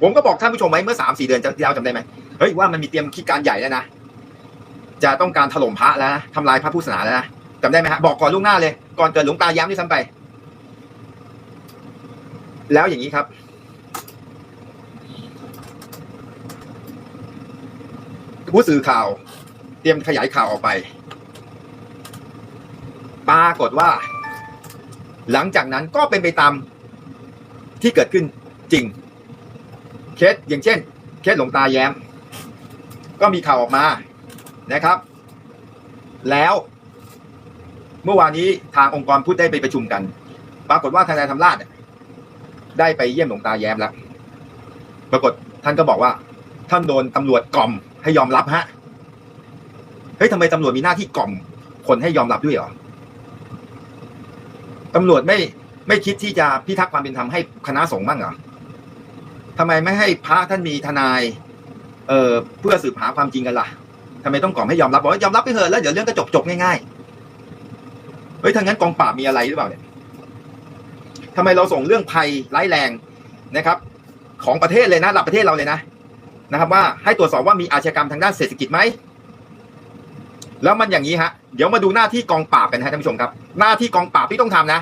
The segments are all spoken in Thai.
ผมก็บอกท่านผู้ชมไว้เมื่อสามสี่เดือนที่แล้วจำได้ไหมเฮ้ยว่ามันมีเตรียมคิดการใหญ่แล้วนะจะต้องการถล่มพระแล้วนะทำลายพระพุทธศาสนาแล้วนะจำได้ไหมฮะบอกก่อนล่วงหน้าเลย ก่อนเกิดหลวงตาย้ำด้วยซ้ำไป แล้วอย่างนี้ครับ ผู้สื่อข่าว เตรียมขยายข่าวออกไปปรากฏว่า หลังจากนั้นก็เป็นไปตามที่เกิดขึ้นจริง เคสอย่างเช่น เคสหลวงตาแย้ม ก็มีข่าวออกมานะครับ แล้วเมื่อวานนี้ทางองค์กรพุทธได้ไปประชุมกัน ปรากฏว่าทนายธรรมราชได้ไปเยี่ยมหลวงตาแย้มแล้ว ปรากฏท่านก็บอกว่า ท่านโดนตำรวจกล่อมให้ยอมรับฮะเฮ้ยทำไมตำรวจมีหน้าที่กล่อม คนให้ยอมรับด้วยหรอตำรวจไม่ไม่คิดที่จะพิทักษ์ความเป็นธรรมให้คณะสงฆ์บ้างเหรอ ทำไมไม่ให้พระท่านมีทนาย เอ่อเพื่อสืบหาความจริงกันล่ะทำไมต้องก่อให้ยอมรับบอกว่ายอมรับไปเถอะแล้วเดี๋ยวเรื่องก็จบจบง่ายๆเฮ้ยทางนั้นกองปราบมีอะไรหรือเปล่าเนี่ยทำไมเราส่งเรื่องภัยร้ายแรงนะครับ ของประเทศเลยนะระดับประเทศเราเลยนะนะครับ ว่าให้ตรวจสอบว่ามีอาชญากรรมทางด้านเศรษฐกิจไหมแล้วมันอย่างนี้ฮะ เดี๋ยวมาดูหน้าที่กองปราบกันนะฮะท่านผู้ชมครับ หน้าที่กองปราบที่ต้องทำนะ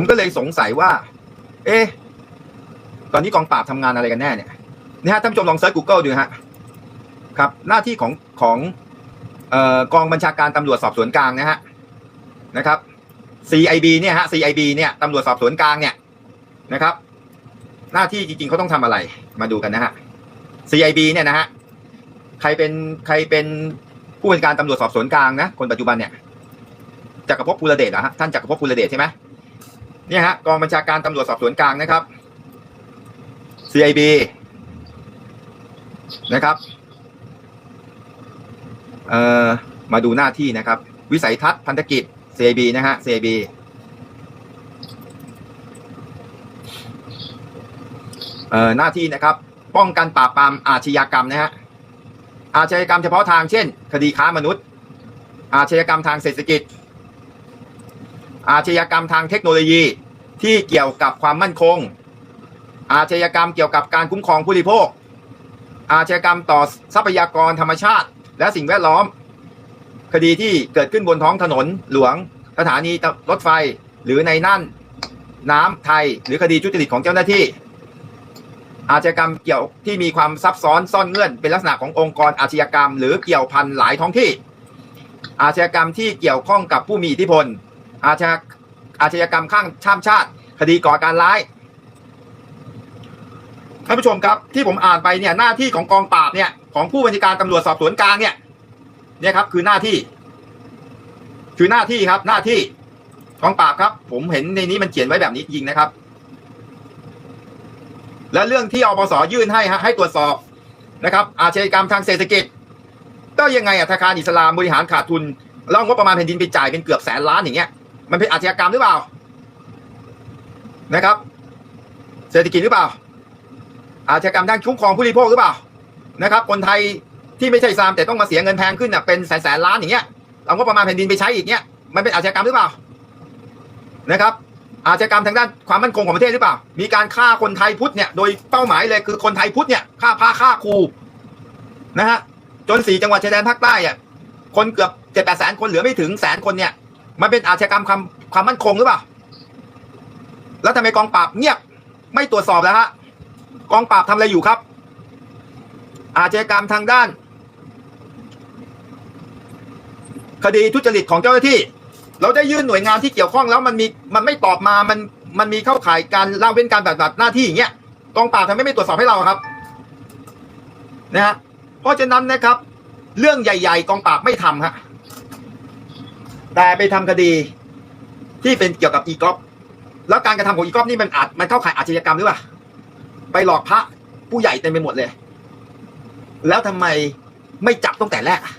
ผมก็เลยสงสัยว่า เอ๊ะตอนนี้กองปราบทำงานอะไรกันแน่เนี่ยนี่ฮะท่านผู้ชมลองเซิร์ช Google ดูฮะครับ หน้าที่ของของออกองบัญชาการตำรวจสอบสวนกลางนะฮะนะครับ CIB เนี่ยฮะ CIB เนี่ยตำรวจสอบสวนกลางเนี่ยนะครับ หน้าที่จริงๆเขาต้องทำอะไร มาดูกันนะฮะ CIB เนี่ยนะฮะใครเป็นใครเป็นผู้บัญชาการตำรวจสอบสวนกลางนะคนปัจจุบันเนี่ยจักรภพภูรเดชเหรอฮะท่านจักรภพภูรเดชใช่ไหม เนี่ยฮะกองบัญชาการตำรวจสอบสวนกลางนะครับ CIB นะครับเอ่อมาดูหน้าที่นะครับ วิสัยทัศน์พันธกิจ CIB นะฮะ CIB เอ่อหน้าที่นะครับ ป้องกันปราบปรามอาชญากรรมนะฮะอาชญากรรมเฉพาะทางเช่น คดีค้ามนุษย์ อาชญากรรมทางเศรษฐกิจ อาชญากรรมทางเทคโนโลยีที่เกี่ยวกับความมั่นคง อาชญากรรมเกี่ยวกับการคุ้มครองผู้บริโภค อาชญากรรมต่อทรัพยากรธรรมชาติ และสิ่งแวดล้อม คดีที่เกิดขึ้นบนท้องถนนหลวง สถานีรถไฟหรือในน่านน้ำไทย หรือคดีทุจริตของเจ้าหน้าที่ อาชญากรรมเกี่ยวที่มีความซับซ้อนซ่อนเงื่อน เป็นลักษณะขององค์กรอาชญากรรม หรือเกี่ยวพันหลายท้องที่ อาชญากรรมที่เกี่ยวข้องกับผู้มีอิทธิพล อาชญาอาชญากรรมข้างข้ามชาติ คดีก่อการร้ายท่านผู้ชมครับที่ผมอ่านไปเนี่ยหน้าที่ของกองปราบเนี่ยของผู้บัญชาการตำรวจสอบสวนกลางเนี่ยเนี่ยครับคือหน้าที่ คือหน้าที่ครับ หน้าที่กองปราบครับ ผมเห็นในนี้มันเขียนไว้แบบนี้จริงนะครับ และเรื่องที่อปสยื่นให้ฮะให้ตรวจสอบนะครับ อาชญากรรมทางเศรษฐกิจก็ยังไงอะธนาคารอิสลามบริหารขาดทุนแล้วงบประมาณแผ่นดินไปจ่ายเป็นเกือบแสนล้านอย่างเงี้ย มันเป็นอาชญากรรมหรือเปล่า นะครับ เศรษฐกิจหรือเปล่า อาชญากรรมด้านคุ้มครองผู้บริโภคหรือเปล่า นะครับ คนไทยที่ไม่ใช่อิสลามแต่ต้องมาเสียเงินแพงขึ้นน่ะเป็นแสนแสนล้านอย่างเงี้ยเอางบประมาณแผ่นดินไปใช้อีกเนี้ยมันเป็นอาชญากรรมหรือเปล่า นะครับ อาชญากรรมทางด้านความมั่นคงของประเทศหรือเปล่า มีการฆ่าคนไทยพุทธเนี่ยโดยเป้าหมายเลยคือคนไทยพุทธเนี่ยฆ่าพระฆ่าครูนะฮะจนสี่จังหวัดชายแดนภาคใต้อะคนเกือบเจ็ดแปดแสนคนเหลือไม่ถึงแสนคนเนี่ย มันเป็นอาชญากรรมความความมั่นคงหรือเปล่า แล้วทำไมกองปราบเงียบไม่ตรวจสอบแล้วฮะ กองปราบทำอะไรอยู่ครับ อาชญากรรมทางด้าน คดีทุจริตของเจ้าหน้าที่ เราได้ยื่นหน่วยงานที่เกี่ยวข้องแล้วมันมีมันไม่ตอบมา มันมันมีเข้าข่ายการละเว้นการปฏิบัติหน้าที่อย่างเงี้ย กองปราบทำไมไม่ตรวจสอบให้เราครับ นะฮะ เพราะฉะนั้นนะครับ เรื่องใหญ่ ๆ กองปราบไม่ทำฮะ แต่ไปทำคดีที่เป็นเกี่ยวกับอีกอฟแล้วการกระทำของอีกอฟนี่มันอาจมันเข้าข่ายอาชญากรรมหรือเปล่าไปหลอกพระผู้ใหญ่เต็มไปหมดเลย แล้วทำไมไม่จับตั้งแต่แรกอะ